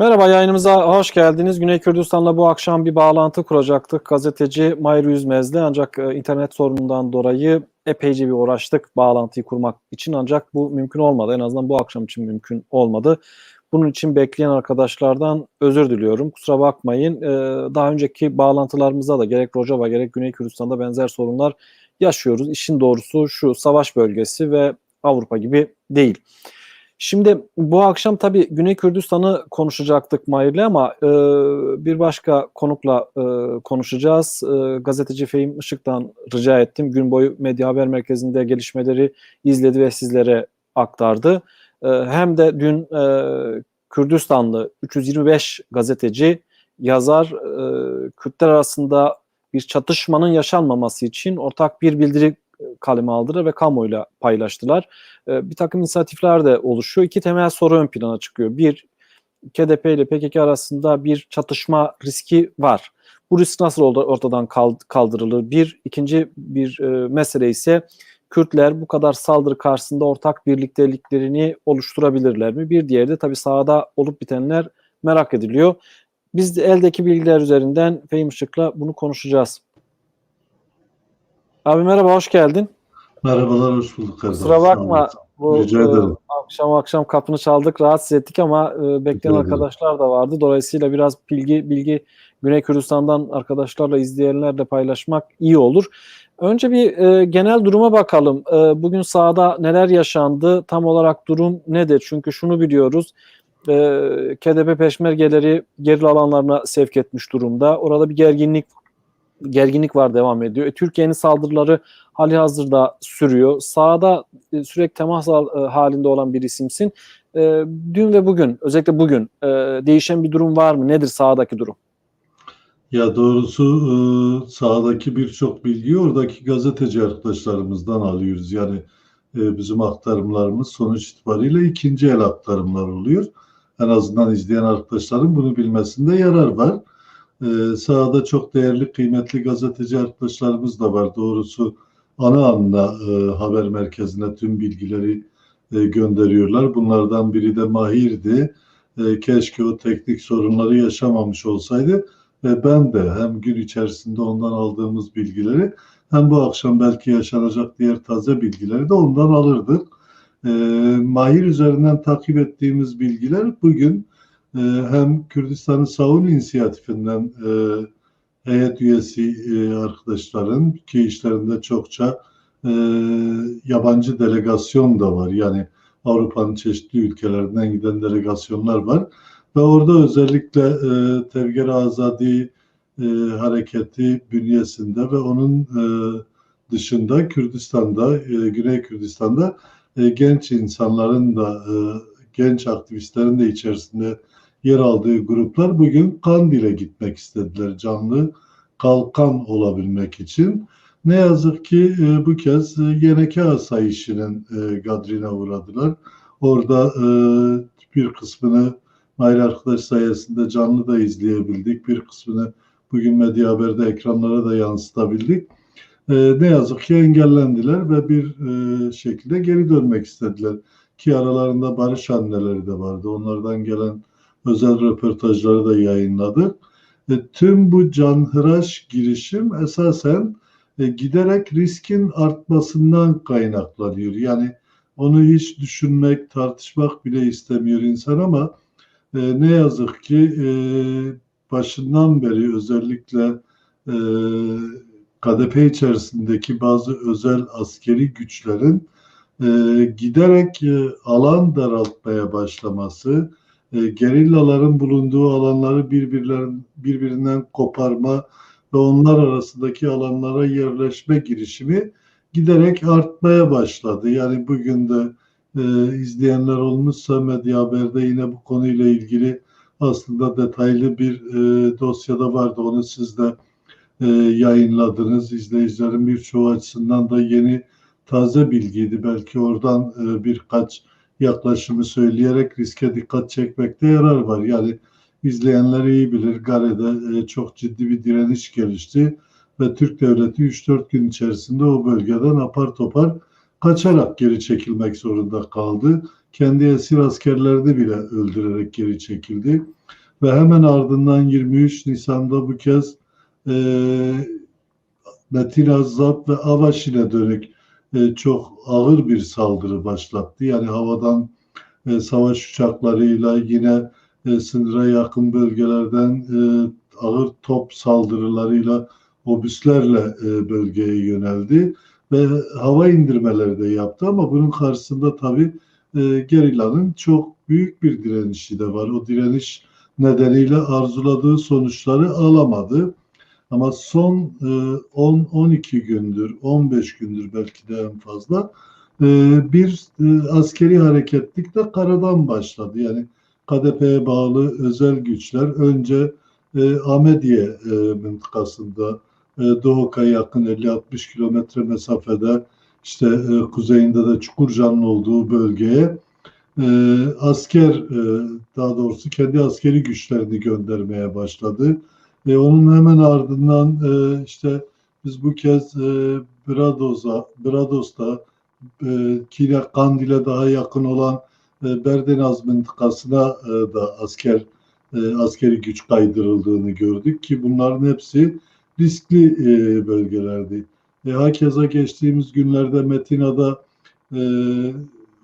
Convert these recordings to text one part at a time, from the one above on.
Merhaba yayınımıza hoş geldiniz. Güney Kürdistan'la bu akşam bir bağlantı kuracaktık. Gazeteci Mahir Yüzmez'le ancak e, internet sorunundan dolayı epeyce bir uğraştık bağlantıyı kurmak için ancak bu mümkün olmadı. En azından bu akşam için mümkün olmadı. Bunun için bekleyen arkadaşlardan özür diliyorum. Kusura bakmayın. Ee, daha önceki bağlantılarımızda da gerek Rojava gerek Güney Kürdistan'da benzer sorunlar yaşıyoruz. İşin doğrusu şu savaş bölgesi ve Avrupa gibi değil. Şimdi bu akşam tabii Güney Kürdistan'ı konuşacaktık Mahir'le ama e, bir başka konukla e, konuşacağız. E, gazeteci Fehim Işık'tan rica ettim. Gün boyu Medya Haber Merkezi'nde gelişmeleri izledi ve sizlere aktardı. E, hem de dün e, Kürdistanlı 325 gazeteci, yazar e, Kürtler arasında bir çatışmanın yaşanmaması için ortak bir bildiri kaleme aldılar ve kamuoyuyla paylaştılar. E, bir takım inisiyatifler de oluşuyor. İki temel soru ön plana çıkıyor. Bir, KDP ile PKK arasında bir çatışma riski var. Bu risk nasıl ortadan kaldırılır? Bir, ikinci bir e, mesele ise Kürtler bu kadar saldırı karşısında ortak birlikteliklerini oluşturabilirler mi? Bir diğeri de tabii sahada olup bitenler merak ediliyor. Biz de eldeki bilgiler üzerinden Fehim Işık'la bunu konuşacağız. Abi merhaba, hoş geldin. Merhabalar, hoş bulduk. Kardeşim. Kusura bakma, bu Rica ederim. e, akşam akşam kapını çaldık, rahatsız ettik ama e, bekleyen ederim. arkadaşlar da vardı. Dolayısıyla biraz bilgi bilgi Güney Kürdistan'dan arkadaşlarla, izleyenlerle paylaşmak iyi olur. Önce bir e, genel duruma bakalım. E, bugün sahada neler yaşandı? Tam olarak durum nedir? Çünkü şunu biliyoruz. E, KDP peşmergeleri geril alanlarına sevk etmiş durumda. Orada bir gerginlik gerginlik var devam ediyor. E, Türkiye'nin saldırıları hali hazırda sürüyor. Sahada e, sürekli temas e, halinde olan bir isimsin. E, dün ve bugün özellikle bugün e, değişen bir durum var mı? Nedir sahadaki durum? Ya doğrusu e, sahadaki birçok bilgiyi oradaki gazeteci arkadaşlarımızdan alıyoruz. Yani e, bizim aktarımlarımız sonuç itibariyle ikinci el aktarımlar oluyor. En azından izleyen arkadaşların bunu bilmesinde yarar var. Ee, sahada çok değerli, kıymetli gazeteci arkadaşlarımız da var. Doğrusu ana anla e, haber merkezine tüm bilgileri e, gönderiyorlar. Bunlardan biri de Mahir'di. E, keşke o teknik sorunları yaşamamış olsaydı. Ve ben de hem gün içerisinde ondan aldığımız bilgileri hem bu akşam belki yaşanacak diğer taze bilgileri de ondan alırdık. E, Mahir üzerinden takip ettiğimiz bilgiler bugün e, hem Kürdistan'ın Savun inisiyatifinden e, heyet üyesi e, arkadaşların ki işlerinde çokça e, yabancı delegasyon da var. Yani Avrupa'nın çeşitli ülkelerinden giden delegasyonlar var. Ve orada özellikle e, Tevger Azadi e, hareketi bünyesinde ve onun e, dışında Kürdistan'da, e, Güney Kürdistan'da e, genç insanların da e, genç aktivistlerin de içerisinde yer aldığı gruplar bugün Kandil'e gitmek istediler canlı kalkan olabilmek için. Ne yazık ki e, bu kez e, Yeneke asayişinin e, gadrine uğradılar. Orada e, bir kısmını Mahir arkadaş sayesinde canlı da izleyebildik. Bir kısmını bugün Medya Haber'de ekranlara da yansıtabildik. E, ne yazık ki engellendiler ve bir e, şekilde geri dönmek istediler. Ki aralarında barış anneleri de vardı. Onlardan gelen özel röportajları da yayınladık. E, tüm bu canhıraş girişim esasen e, giderek riskin artmasından kaynaklanıyor. Yani onu hiç düşünmek, tartışmak bile istemiyor insan ama e, ne yazık ki e, başından beri özellikle e, KDP içerisindeki bazı özel askeri güçlerin e, giderek e, alan daraltmaya başlaması, e, gerillaların bulunduğu alanları birbirlerin, birbirinden koparma ve onlar arasındaki alanlara yerleşme girişimi giderek artmaya başladı. Yani bugün de e, izleyenler olmuşsa Medya Haber'de yine bu konuyla ilgili aslında detaylı bir e, dosyada vardı. Onu siz de e, yayınladınız. İzleyicilerin birçoğu açısından da yeni taze bilgiydi. Belki oradan e, birkaç yaklaşımı söyleyerek riske dikkat çekmekte yarar var. Yani izleyenler iyi bilir. Gare'de e, çok ciddi bir direniş gelişti ve Türk devleti 3-4 gün içerisinde o bölgeden apar topar kaçarak geri çekilmek zorunda kaldı. Kendi esir askerlerini bile öldürerek geri çekildi. Ve hemen ardından 23 Nisan'da bu kez e, Metin Azzap ve Avaşin'e dönük e, çok ağır bir saldırı başlattı. Yani havadan e, savaş uçaklarıyla yine e, sınıra yakın bölgelerden e, ağır top saldırılarıyla obüslerle bölgeye yöneldi ve hava indirmeleri de yaptı ama bunun karşısında tabii e, gerillanın çok büyük bir direnişi de var. O direniş nedeniyle arzuladığı sonuçları alamadı. Ama son e, 10-12 gündür, 15 gündür belki de en fazla e, bir e, askeri hareketlik de karadan başladı. Yani KDP'ye bağlı özel güçler önce e, Ahmediye e, mıntıkasında e, Doğuk'a yakın 50-60 kilometre mesafede işte e, kuzeyinde de Çukurca'nın olduğu bölgeye e, asker e, daha doğrusu kendi askeri güçlerini göndermeye başladı. E, onun hemen ardından e, işte biz bu kez e, Brados'a, Brados'ta e, Kile Kandil'e daha yakın olan e, Berdenaz mıntıkasına e, da asker e, askeri güç kaydırıldığını gördük ki bunların hepsi riskli e, bölgelerdi. E, hakeza geçtiğimiz günlerde Metina'da e,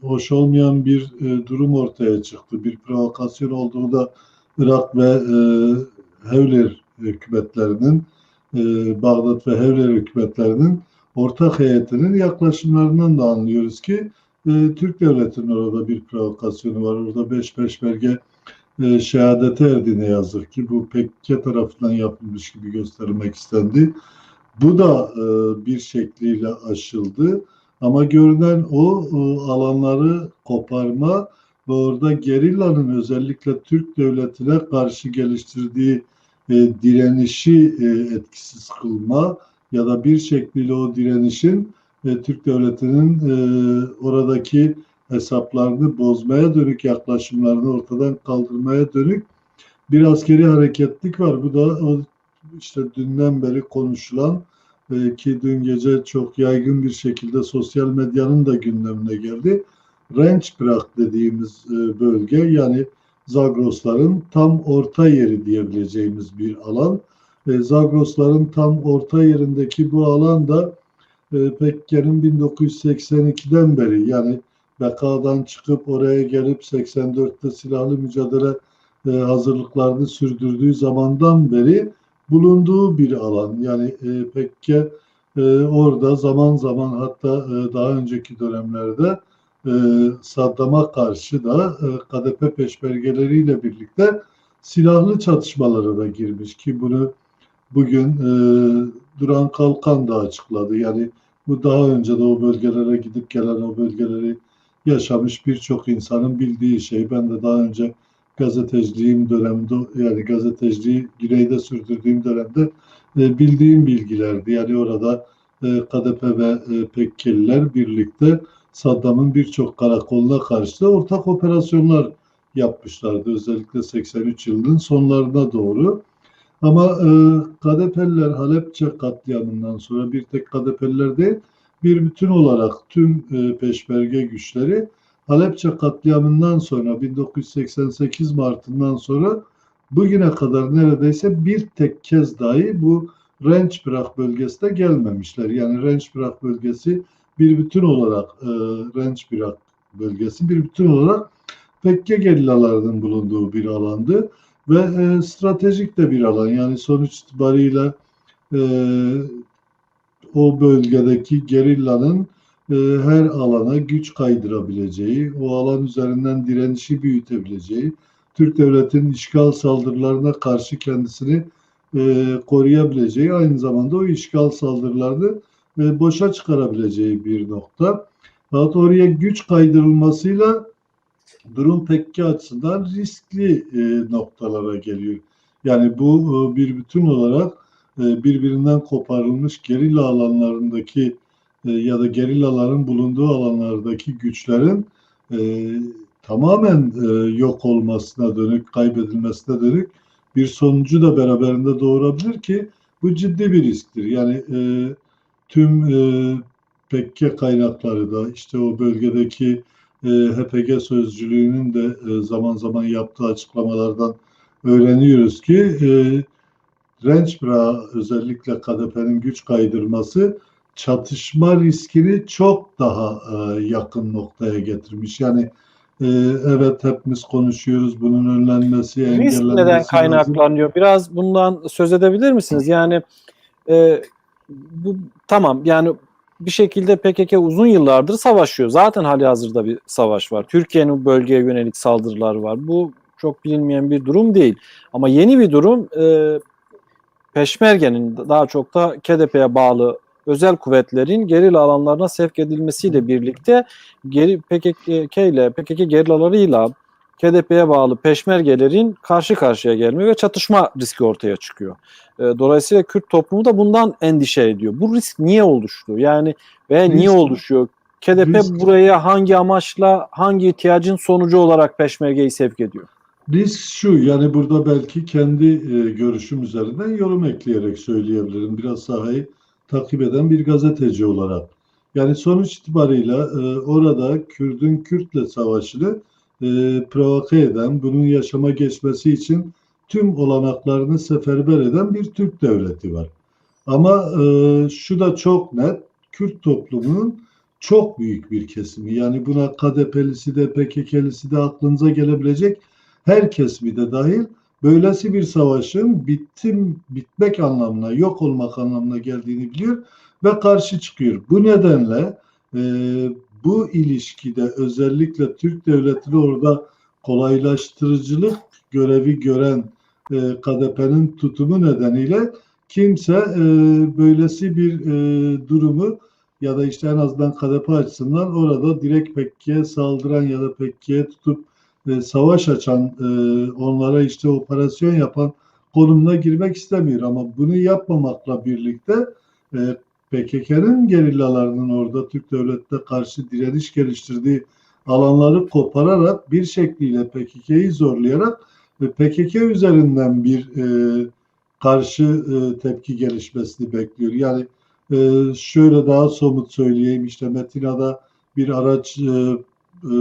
hoş olmayan bir e, durum ortaya çıktı. Bir provokasyon olduğu da Irak ve e, Hevler hükümetlerinin e, Bağdat ve Hevler hükümetlerinin ortak heyetinin yaklaşımlarından da anlıyoruz ki e, Türk devletinin orada bir provokasyonu var. Orada beş beş belge e, şehadete erdi ne yazık ki. Bu PKK tarafından yapılmış gibi göstermek istendi. Bu da e, bir şekliyle aşıldı. Ama görünen o e, alanları koparma ve orada gerillanın özellikle Türk devletine karşı geliştirdiği e, direnişi e, etkisiz kılma ya da bir şekliyle o direnişin e, Türk devletinin e, oradaki hesaplarını bozmaya dönük yaklaşımlarını ortadan kaldırmaya dönük bir askeri hareketlik var. Bu da o işte dünden beri konuşulan e, ki dün gece çok yaygın bir şekilde sosyal medyanın da gündemine geldi. Rençbrak dediğimiz e, bölge yani Zagrosların tam orta yeri diyebileceğimiz bir alan. E, Zagrosların tam orta yerindeki bu alan da e, Pekker'in 1982'den beri yani Beka'dan çıkıp oraya gelip 84'te silahlı mücadele e, hazırlıklarını sürdürdüğü zamandan beri bulunduğu bir alan. Yani e, Pekke e, orada zaman zaman hatta e, daha önceki dönemlerde e, Saddam'a karşı da e, KDP peşmergeleriyle birlikte silahlı çatışmalara da girmiş ki bunu bugün e, Duran Kalkan da açıkladı. Yani bu daha önce de o bölgelere gidip gelen o bölgeleri yaşamış birçok insanın bildiği şey. Ben de daha önce gazeteciliğim döneminde yani gazeteciliği güneyde sürdürdüğüm dönemde e, bildiğim bilgilerdi. Yani orada e, KDP ve e, Pekkeliler birlikte Saddam'ın birçok karakoluna karşı da ortak operasyonlar yapmışlardı. Özellikle 83 yılının sonlarına doğru. Ama e, KDP'liler Halepçe katliamından sonra bir tek KDP'liler değil, bir bütün olarak tüm e, peşmerge güçleri Halepçe katliamından sonra 1988 Mart'ından sonra bugüne kadar neredeyse bir tek kez dahi bu Rençbrak bölgesine gelmemişler. Yani Rençbrak bölgesi bir bütün olarak e, Rençbrak bölgesi bir bütün olarak Pekke gerillalarının bulunduğu bir alandı ve e, stratejik de bir alan. Yani sonuç itibariyle e, o bölgedeki gerillanın e, her alana güç kaydırabileceği, o alan üzerinden direnişi büyütebileceği, Türk devletinin işgal saldırılarına karşı kendisini e, koruyabileceği, aynı zamanda o işgal saldırılarını e, boşa çıkarabileceği bir nokta. Fakat oraya güç kaydırılmasıyla durum Pekke açısından riskli e, noktalara geliyor. Yani bu e, bir bütün olarak e, birbirinden koparılmış gerilla alanlarındaki e, ya da gerillaların bulunduğu alanlardaki güçlerin e, tamamen e, yok olmasına dönük, kaybedilmesine dönük bir sonucu da beraberinde doğurabilir ki bu ciddi bir risktir. Yani e, tüm e, PKK kaynakları da işte o bölgedeki e, HPG sözcülüğünün de e, zaman zaman yaptığı açıklamalardan öğreniyoruz ki e, Rençbra özellikle KDP'nin güç kaydırması çatışma riskini çok daha e, yakın noktaya getirmiş. Yani e, evet hepimiz konuşuyoruz bunun önlenmesi, Risk engellenmesi neden lazım. kaynaklanıyor? Biraz bundan söz edebilir misiniz? Yani e, bu tamam yani bir şekilde PKK uzun yıllardır savaşıyor. Zaten hali hazırda bir savaş var. Türkiye'nin bölgeye yönelik saldırılar var. Bu çok bilinmeyen bir durum değil. Ama yeni bir durum e, Peşmerge'nin daha çok da KDP'ye bağlı özel kuvvetlerin gerilla alanlarına sevk edilmesiyle birlikte geri PKK ile PKK gerillalarıyla KDP'ye bağlı peşmergelerin karşı karşıya gelme ve çatışma riski ortaya çıkıyor. E, Dolayısıyla Kürt toplumu da bundan endişe ediyor. Bu risk niye oluştu? Yani ve niye oluşuyor? KDP risk- buraya hangi amaçla, hangi ihtiyacın sonucu olarak peşmergeyi sevk ediyor? Risk şu, yani burada belki kendi e, görüşüm üzerinden yorum ekleyerek söyleyebilirim. Biraz sahayı takip eden bir gazeteci olarak. Yani sonuç itibarıyla e, orada Kürdün Kürtle savaşını e, provoke eden, bunun yaşama geçmesi için tüm olanaklarını seferber eden bir Türk devleti var. Ama e, şu da çok net, Kürt toplumunun çok büyük bir kesimi. Yani buna KDP'lisi de PKK'lisi de aklınıza gelebilecek her kesimi de dahil böylesi bir savaşın bittim bitmek anlamına, yok olmak anlamına geldiğini biliyor ve karşı çıkıyor. Bu nedenle e, bu ilişkide özellikle Türk devletini orada kolaylaştırıcılık görevi gören e, KDP'nin tutumu nedeniyle kimse e, böylesi bir e, durumu ya da işte en azından KDP açısından orada direkt PKK'ye saldıran ya da PKK'ye tutup e, savaş açan, e, onlara işte operasyon yapan konumuna girmek istemiyor. Ama bunu yapmamakla birlikte e, PKK'nın gerillalarının orada Türk devletine karşı direniş geliştirdiği alanları kopararak bir şekliyle PKK'yı zorlayarak ve PKK üzerinden bir e, karşı e, tepki gelişmesini bekliyor. Yani e, şöyle daha somut söyleyeyim işte Metina'da bir araç e, e,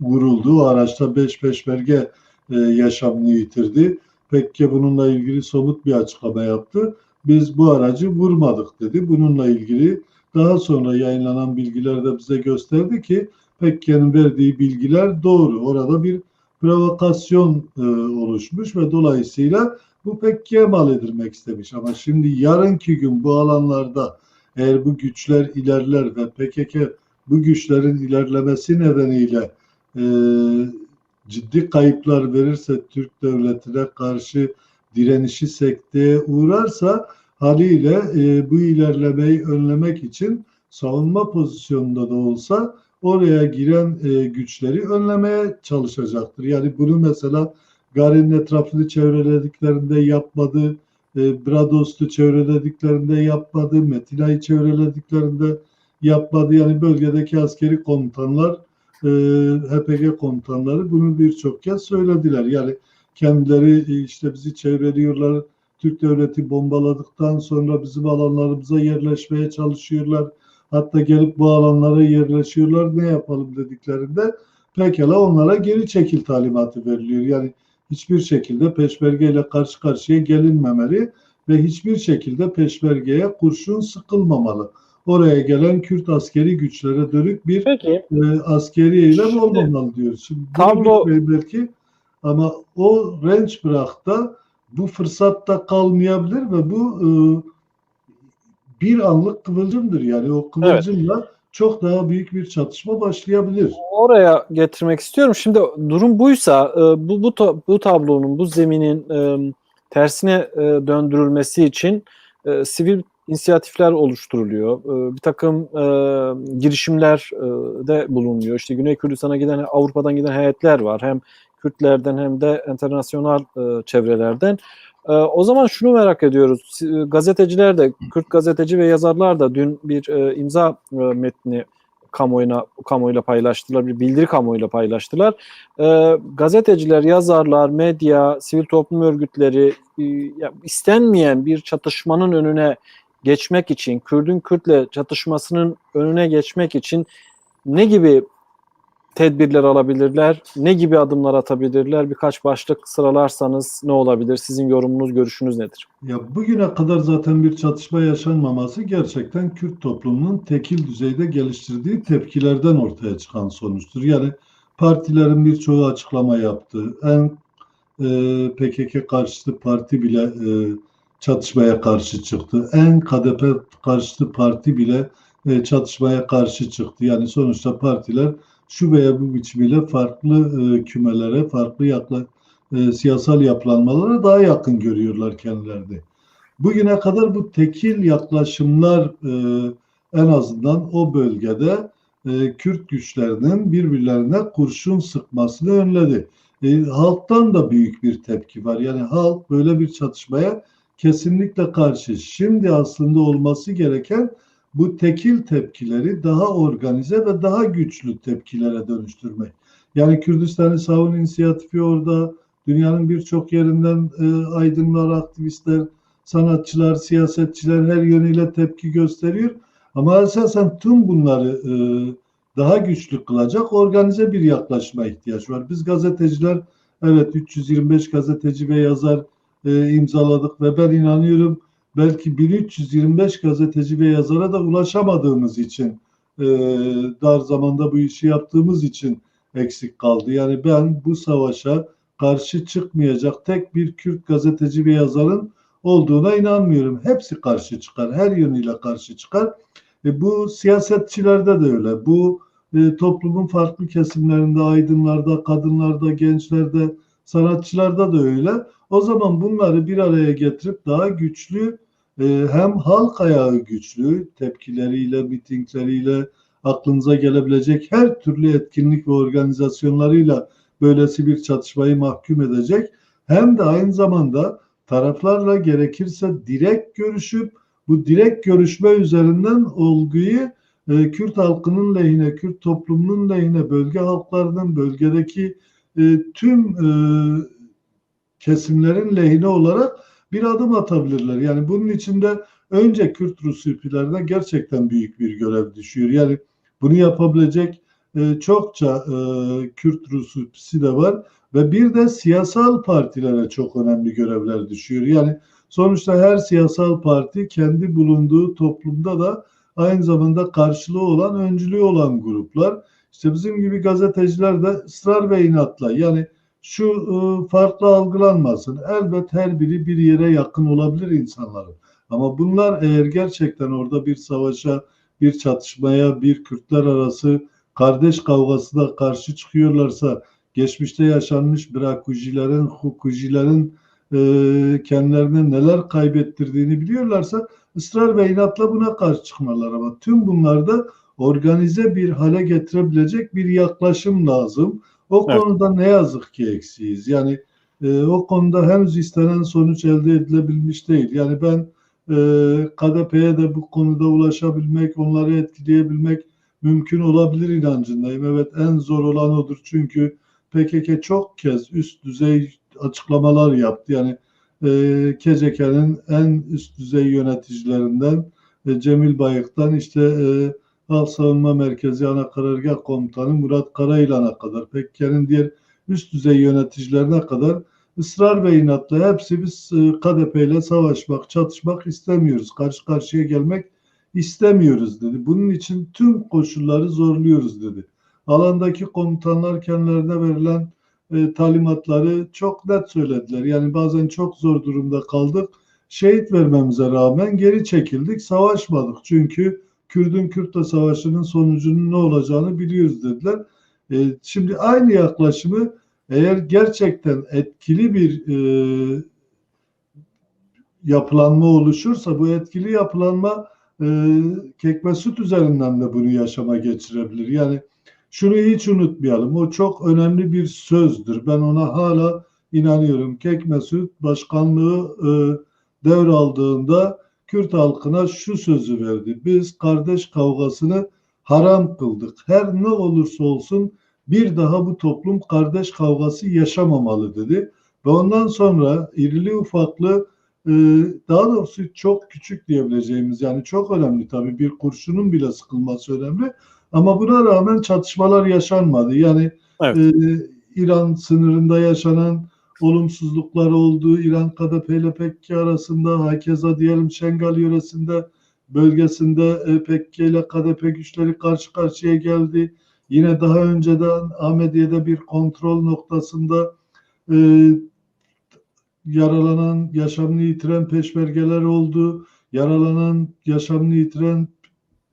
vuruldu. O araçta 5 peşmerge e, yaşamını yitirdi. Pekke bununla ilgili somut bir açıklama yaptı. Biz bu aracı vurmadık dedi. Bununla ilgili daha sonra yayınlanan bilgiler de bize gösterdi ki Pekke'nin verdiği bilgiler doğru. Orada bir provokasyon e, oluşmuş ve dolayısıyla bu Pekke'ye mal edilmek istemiş. Ama şimdi yarınki gün bu alanlarda eğer bu güçler ilerler ve PKK bu güçlerin ilerlemesi nedeniyle e, ciddi kayıplar verirse Türk devletine karşı direnişi sekteye uğrarsa haliyle e, bu ilerlemeyi önlemek için savunma pozisyonunda da olsa oraya giren e, güçleri önlemeye çalışacaktır. Yani bunu mesela Garin'in etrafını çevrelediklerinde yapmadı, e, Brados'tu çevrelediklerinde yapmadı, Metina'yı çevrelediklerinde yapmadı. Yani bölgedeki askeri komutanlar e, HPG komutanları bunu birçok kez söylediler. Yani kendileri e, işte bizi çevreliyorlar, Türk devleti bombaladıktan sonra bizim alanlarımıza yerleşmeye çalışıyorlar. Hatta gelip bu alanlara yerleşiyorlar ne yapalım dediklerinde pekala onlara geri çekil talimatı veriliyor. Yani hiçbir şekilde peşmergeyle karşı karşıya gelinmemeli ve hiçbir şekilde peşmergeye kurşun sıkılmamalı. Oraya gelen Kürt askeri güçlere dönük bir Peki e, askeri eylem olmamalı diyoruz. Şimdi tablo- belki ama o range bırakta bu fırsatta kalmayabilir ve bu e, bir anlık kıvılcımdır. Yani o kıvılcımla çok daha büyük bir çatışma başlayabilir. oraya getirmek istiyorum. Şimdi durum buysa e, bu bu, ta- bu tablonun, bu zeminin e, tersine e, döndürülmesi için e, sivil inisiyatifler oluşturuluyor. E, bir takım e, girişimler e, de bulunuyor. İşte Güney Kürdistan'a giden, Avrupa'dan giden heyetler var. Hem Kürtlerden hem de internasyonal e, çevrelerden. E, o zaman şunu merak ediyoruz. Si- Gazeteciler de, Kürt gazeteci ve yazarlar da dün bir e, imza e, metni kamuoyuna kamuoyuyla paylaştılar, bir bildiri kamuoyuyla paylaştılar. E, gazeteciler, yazarlar, medya, sivil toplum örgütleri e, istenmeyen bir çatışmanın önüne geçmek için, Kürdün Kürtle çatışmasının önüne geçmek için ne gibi tedbirler alabilirler, ne gibi adımlar atabilirler? Birkaç başlık sıralarsanız ne olabilir? Sizin yorumunuz, görüşünüz nedir? Ya bugüne kadar zaten bir çatışma yaşanmaması gerçekten Kürt toplumunun tekil düzeyde geliştirdiği tepkilerden ortaya çıkan sonuçtur. Yani partilerin birçoğu açıklama yaptı. En e, PKK karşıtı parti bile e, çatışmaya karşı çıktı. En KDP karşıtı parti bile e, çatışmaya karşı çıktı. Yani sonuçta partiler şu veya bu biçimiyle farklı e, kümelere, farklı yakla, e, siyasal yapılanmalara daha yakın görüyorlar kendilerini. Bugüne kadar bu tekil yaklaşımlar e, en azından o bölgede e, Kürt güçlerinin birbirlerine kurşun sıkmasını önledi. E, halktan da büyük bir tepki var. Yani halk böyle bir çatışmaya kesinlikle karşı. Şimdi aslında olması gereken bu tekil tepkileri daha organize ve daha güçlü tepkilere dönüştürmek. Yani Kürdistan'ı savun inisiyatifi orada, dünyanın birçok yerinden e, aydınlar, aktivistler, sanatçılar, siyasetçiler her yönüyle tepki gösteriyor. Ama esasen tüm bunları e, daha güçlü kılacak organize bir yaklaşıma ihtiyaç var. Biz gazeteciler evet 325 gazeteci ve yazar e, imzaladık ve ben inanıyorum belki 1325 gazeteci ve yazara da ulaşamadığımız için e, dar zamanda bu işi yaptığımız için eksik kaldı. Yani ben bu savaşa karşı çıkmayacak tek bir Kürt gazeteci ve yazarın olduğuna inanmıyorum. Hepsi karşı çıkar, her yönüyle karşı çıkar. E, bu siyasetçilerde de öyle. Bu e, toplumun farklı kesimlerinde, aydınlarda, kadınlarda, gençlerde, sanatçılarda da öyle. O zaman bunları bir araya getirip daha güçlü hem halk ayağı güçlü tepkileriyle, mitingleriyle, aklınıza gelebilecek her türlü etkinlik ve organizasyonlarıyla böylesi bir çatışmayı mahkum edecek. Hem de aynı zamanda taraflarla gerekirse direkt görüşüp bu direkt görüşme üzerinden olguyu e, Kürt halkının lehine, Kürt toplumunun lehine, bölge halklarının, bölgedeki e, tüm e, kesimlerin lehine olarak bir adım atabilirler. Yani bunun içinde önce Kürt Rus ülkelerine gerçekten büyük bir görev düşüyor. Yani bunu yapabilecek e, çokça e, Kürt Rus ülkesi de var ve bir de siyasal partilere çok önemli görevler düşüyor. Yani sonuçta her siyasal parti kendi bulunduğu toplumda da aynı zamanda karşılığı olan, öncülüğü olan gruplar. İşte bizim gibi gazeteciler de ısrar ve inatla yani şu e, farklı algılanmasın. Elbet her biri bir yere yakın olabilir insanların. Ama bunlar eğer gerçekten orada bir savaşa, bir çatışmaya, bir Kürtler arası kardeş kavgasına karşı çıkıyorlarsa, geçmişte yaşanmış Brakujilerin, Hukujilerin e, kendilerine neler kaybettirdiğini biliyorlarsa ısrar ve inatla buna karşı çıkmalar ama tüm bunlarda organize bir hale getirebilecek bir yaklaşım lazım. O Evet. konuda ne yazık ki eksiyiz. Yani e, o konuda henüz istenen sonuç elde edilebilmiş değil. Yani ben e, KDP'ye de bu konuda ulaşabilmek, onları etkileyebilmek mümkün olabilir inancındayım. Evet en zor olan odur çünkü PKK çok kez üst düzey açıklamalar yaptı. Yani e, KCK'nın en üst düzey yöneticilerinden e, Cemil Bayık'tan işte e, Halk Savunma Merkezi Ana Karargah Komutanı Murat Karayılan'a kadar PKK'nın diğer üst düzey yöneticilerine kadar ısrar ve inatla hepsi biz e, KDP ile savaşmak, çatışmak istemiyoruz. Karşı karşıya gelmek istemiyoruz dedi. Bunun için tüm koşulları zorluyoruz dedi. Alandaki komutanlar kendilerine verilen e, talimatları çok net söylediler. Yani bazen çok zor durumda kaldık. Şehit vermemize rağmen geri çekildik, savaşmadık. Çünkü Kürdün Kürt'le savaşının sonucunun ne olacağını biliyoruz dediler. E, şimdi aynı yaklaşımı eğer gerçekten etkili bir e, yapılanma oluşursa bu etkili yapılanma e, Kekme Süt üzerinden de bunu yaşama geçirebilir. Yani şunu hiç unutmayalım. O çok önemli bir sözdür. Ben ona hala inanıyorum. Kekme Süt başkanlığı e, devraldığında Kürt halkına şu sözü verdi. Biz kardeş kavgasını haram kıldık. Her ne olursa olsun bir daha bu toplum kardeş kavgası yaşamamalı dedi. Ve ondan sonra irili ufaklı e, daha doğrusu çok küçük diyebileceğimiz yani çok önemli tabii bir kurşunun bile sıkılması önemli ama buna rağmen çatışmalar yaşanmadı. Yani Evet. e, İran sınırında yaşanan olumsuzluklar oldu. İran KDP ile PKK arasında, hakeza diyelim Şengal yöresinde bölgesinde e, PKK ile KDP güçleri karşı karşıya geldi. Yine daha önceden Ahmediye'de bir kontrol noktasında e, yaralanan, yaşamını yitiren peşmergeler oldu. Yaralanan, yaşamını yitiren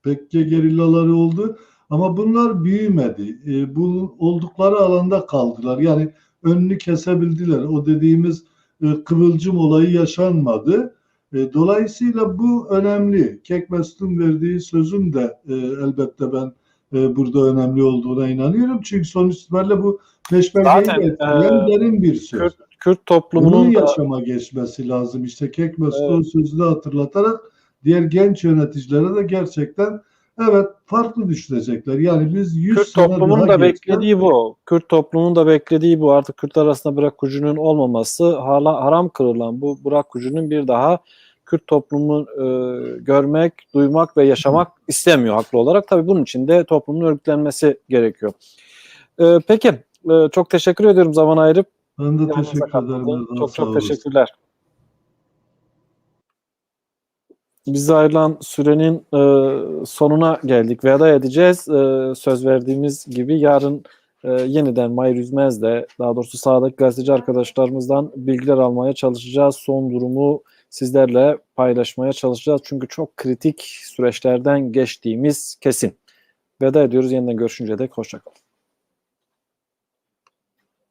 PKK gerillaları oldu. Ama bunlar büyümedi. E, bu oldukları alanda kaldılar. Yani önünü kesebildiler. O dediğimiz e, kıvılcım olayı yaşanmadı. E, dolayısıyla bu önemli. Kekmesut'un verdiği sözün de e, elbette ben e, burada önemli olduğuna inanıyorum. Çünkü sonuç itibariyle bu peşmergeyi Zaten, etkileyen e, derin bir söz. Kürt, Kürt Bunun toplumunun da yaşama geçmesi lazım. İşte Kekmesut o Evet. sözünü hatırlatarak diğer genç yöneticilere de gerçekten evet farklı düşünecekler. Yani biz 100 Kürt sene daha da beklediği bu. Kürt toplumunun da beklediği bu. Artık Kürt arasında bırak gücünün olmaması, hala haram kırılan bu bırak gücünün bir daha Kürt toplumunu e, görmek, duymak ve yaşamak istemiyor haklı olarak. Tabii bunun için de toplumun örgütlenmesi gerekiyor. E, peki, e, çok teşekkür ediyorum zaman ayırıp. Ben de teşekkür ederim. Çok çok teşekkürler. Bize ayrılan sürenin e, sonuna geldik. Veda edeceğiz. E, söz verdiğimiz gibi yarın e, yeniden Mahir Üzmez'le daha doğrusu sahadaki gazeteci arkadaşlarımızdan bilgiler almaya çalışacağız. Son durumu sizlerle paylaşmaya çalışacağız. Çünkü çok kritik süreçlerden geçtiğimiz kesin. Veda ediyoruz. Yeniden görüşünceye dek hoşçakalın.